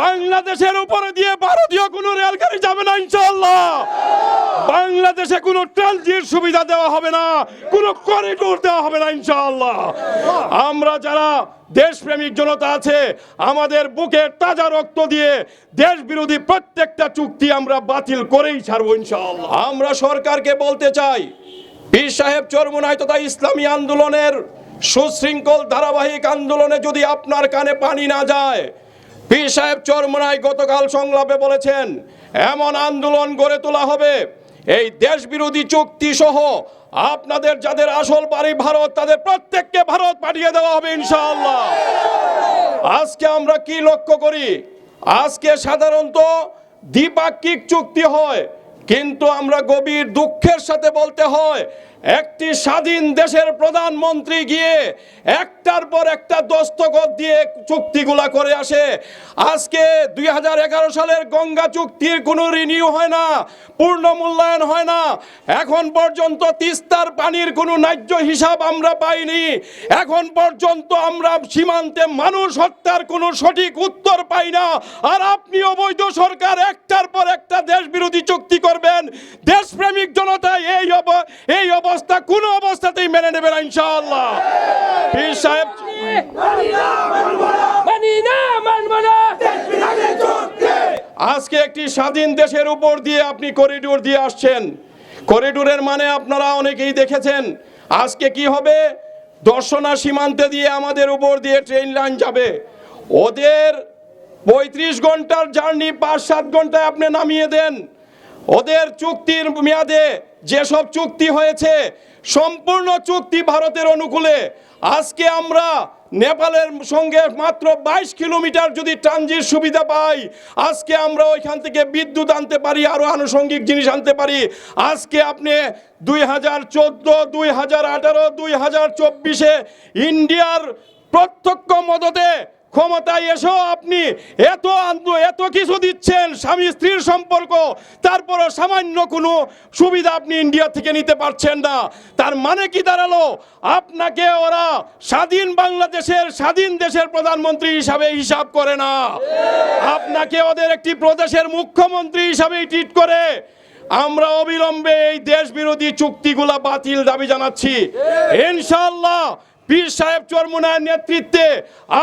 বাংলাদেশের উপরে দিয়ে ভারতীয় কোনো রেলগাড়ি যাবে না ইনশাল্লাহ বাংলাদেশে কোনো ট্রানজিট সুবিধা দেওয়া হবে না, কোনো করিডোর দেওয়া হবে না ইনশাল্লাহ আমরা যারা দেশপ্রেমিক জনতা আছে, আমাদের বুকের তাজা রক্ত দিয়ে দেশ বিরোধী প্রত্যেকটা চুক্তি আমরা বাতিল করেই ছাড়বো, ইনশাআল্লাহ। আমরা সরকারকে বলতে চাই, পীর সাহেব চরমুনাই তথা ইসলামী আন্দোলনের সুশৃঙ্খল ধারাবাহিক আন্দোলনে যদি আপনার কানে পানি না যায় পীর সাহেব চরমুনাই গতকাল সংলাপে বলেছেন, এমন আন্দোলন গড়ে তোলা হবে। এই দেশ বিরোধী চুক্তি সহ আপনাদের যাদের আসল বাড়ি ভারত, তাদের প্রত্যেককে ভারত পাঠিয়ে দেওয়া হবে ইনশাআল্লাহ। আজকে আমরা কি লক্ষ্য করি? আজকে সাধারণত দ্বিপাক্ষিক চুক্তি হয়, কিন্তু আমরা গভীর দুঃখের সাথে বলতে হয় একটি স্বাধীন দেশের প্রধানমন্ত্রী গিয়ে একটার পর একটা দস্তখত দিয়ে চুক্তিগুলা করে আসে। আজকে দুই হাজার এগারো সালের গঙ্গা চুক্তির কোনো রিনিউ হয় না, পূর্ণ মূল্যায়ন হয় না। এখন পর্যন্ত তিস্তার পানির কোনো ন্যায্য হিসাব আমরা পাইনি। এখন পর্যন্ত আমরা সীমান্তে মানুষ হত্যার কোনো সঠিক উত্তর পাই না। আর আপনি অবৈধ সরকার, একটার পর একটা দেশ বিরোধী চুক্তি করবেন। দেশপ্রেমিক জনতা এই অব- এই অবস্থা, কোনো অবস্থাতেই মেনে নেবে না, ইনশাআল্লাহ। পীর সাহেব আজকে একটি স্বাধীন দেশের উপর দিয়ে আপনি করিডোর দিয়ে আসছেন। করিডোরের মানে আপনারা অনেকেই দেখেছেন। আজকে কি হবে? দর্শনা সীমান্তে দিয়ে আমাদের উপর দিয়ে ট্রেন লাইন যাবে। ওদের পঁয়ত্রিশ ঘণ্টার জার্নি পাঁচ সাত ঘন্টায় আপনি নামিয়ে দেন। ওদের চুক্তির মেয়াদে যেসব চুক্তি হয়েছে, সম্পূর্ণ চুক্তি ভারতের অনুকূলে। আজকে আমরা নেপালের সঙ্গে মাত্র বাইশ কিলোমিটার যদি ট্রানজিট সুবিধা পাই, আজকে আমরা ওইখান থেকে বিদ্যুৎ আনতে পারি আরও আনুষঙ্গিক জিনিস আনতে পারি। আজকে আপনি দুই হাজার চোদ্দ, দুই হাজার আঠারো, দুই হাজার চব্বিশে ইন্ডিয়ার প্রত্যক্ষ মদতে ক্ষমতায় এসেও আপনি। এত এত কিছু দিচ্ছেন স্বামী স্ত্রীর সম্পর্ক। তারপরও সামান্য কোনো সুবিধা আপনি ইন্ডিয়া থেকে নিতে পারছেন না। তার মানে কি দাঁড়াল? আপনাকে ওরা স্বাধীন বাংলাদেশের, স্বাধীন দেশের প্রধানমন্ত্রী হিসাবে হিসাব করে না। আপনাকে ওদের একটি প্রদেশের মুখ্যমন্ত্রী হিসাবেই ট্রিট করে। আমরা অবিলম্বে এই দেশ বিরোধী চুক্তিগুলা বাতিল দাবি জানাচ্ছি। ইনশাআল্লাহ পীর সাহেব চরমুনার নেতৃত্বে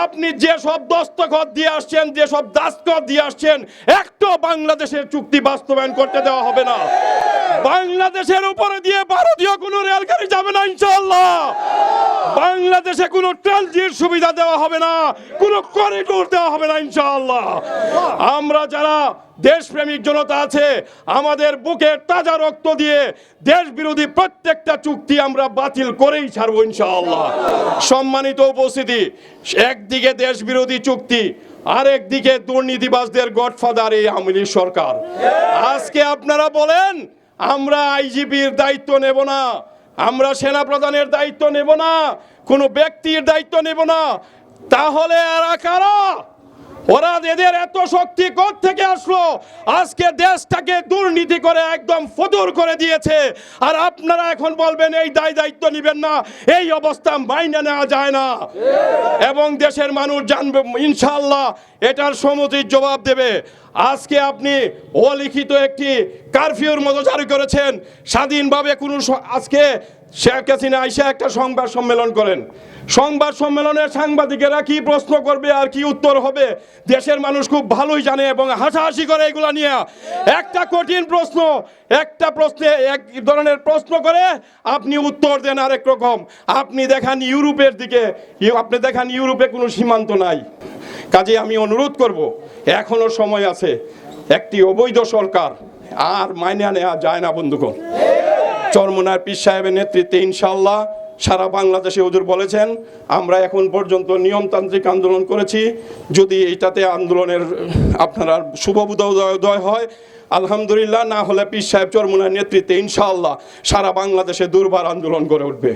আপনি যে সব দস্তখত দিয়ে আসছেন যে সব দাস্তখত দিয়ে আসছেন, একটা বাংলাদেশের চুক্তি বাস্তবায়ন করতে দেওয়া হবে না। বাংলাদেশের উপরে দিয়ে ভারতীয় কোনো রেলগাড়ি যাবে না, ইনশাআল্লাহ। বাংলাদেশে কোনো ট্রানজিট সুবিধা দেওয়া হবে না, কোনো করিডোর দেওয়া হবে না ইনশাআল্লাহ। আমরা যারা দেশপ্রেমিক জনতা আছে, আমাদের বুকের তাজা রক্ত দিয়ে দেশ বিরোধী প্রত্যেকটা চুক্তি আমরা বাতিল করেই ছাড়বো ইনশাআল্লাহ। সম্মানিত উপস্থিতি, একদিকে দেশ বিরোধী চুক্তি আরেক দিকে দুর্নীতিবাজদের গডফাদার এই আওয়ামী সরকার। আজকে আপনারা বলেন, আমরা আইজিপির দায়িত্ব নেব না আমরা সেনা প্রধানের দায়িত্ব নেব না, কোনো ব্যক্তির দায়িত্ব নেব না। তাহলে এরা কারা? ওরা এদের এত শক্তি কোথ থেকে আসলো? আজকে দেশটাকে দুর্নীতি করে একদম ফতুর করে দিয়েছে। আর আপনারা এখন বলবেন, এই দায় দায়িত্ব নেবেন না, এই অবস্থা মাইনে নেওয়া যায় না। এবং দেশের মানুষ জানবে ইনশাল্লাহ এটার সমুচিত জবাব দেবে। আজকে আপনি অলিখিত একটি কারফিউর মতো জারি করেছেন। স্বাধীনভাবে কোনো আজকে শেখ হাসিনা আইসা একটা সংবাদ সম্মেলন করেন। সংবাদ সম্মেলনের সাংবাদিকেরা কি প্রশ্ন করবে আর কি উত্তর হবে, দেশের মানুষ খুব ভালোই জানে এবং হাসাহাসি করে এগুলা নিয়ে। একটা কঠিন প্রশ্ন, একটা প্রশ্নে এক ধরনের প্রশ্ন করে আপনি উত্তর দেন আরেক রকম। আপনি দেখান ইউরোপের দিকে আপনি দেখান ইউরোপে কোনো সীমান্ত নাই। কাজে আমি অনুরোধ করব এখনও সময় আছে, একটি অবৈধ সরকার আর মাইনে নেওয়া যায় না, বন্ধুগণ। চরমনার পীর সাহেবের নেতৃত্বে ইনশাল্লাহ সারা বাংলাদেশে হুজুর বলেছেন, আমরা এখন পর্যন্ত নিয়মতান্ত্রিক আন্দোলন করেছি। যদি এইটাতে আন্দোলনের আপনারা শুভবোধোদয় হয়, আলহামদুলিল্লাহ, না হলে পীর সাহেব চরমুনার নেতৃত্বে ইনশাআল্লাহ সারা বাংলাদেশে দুর্বার আন্দোলন গড়ে উঠবে।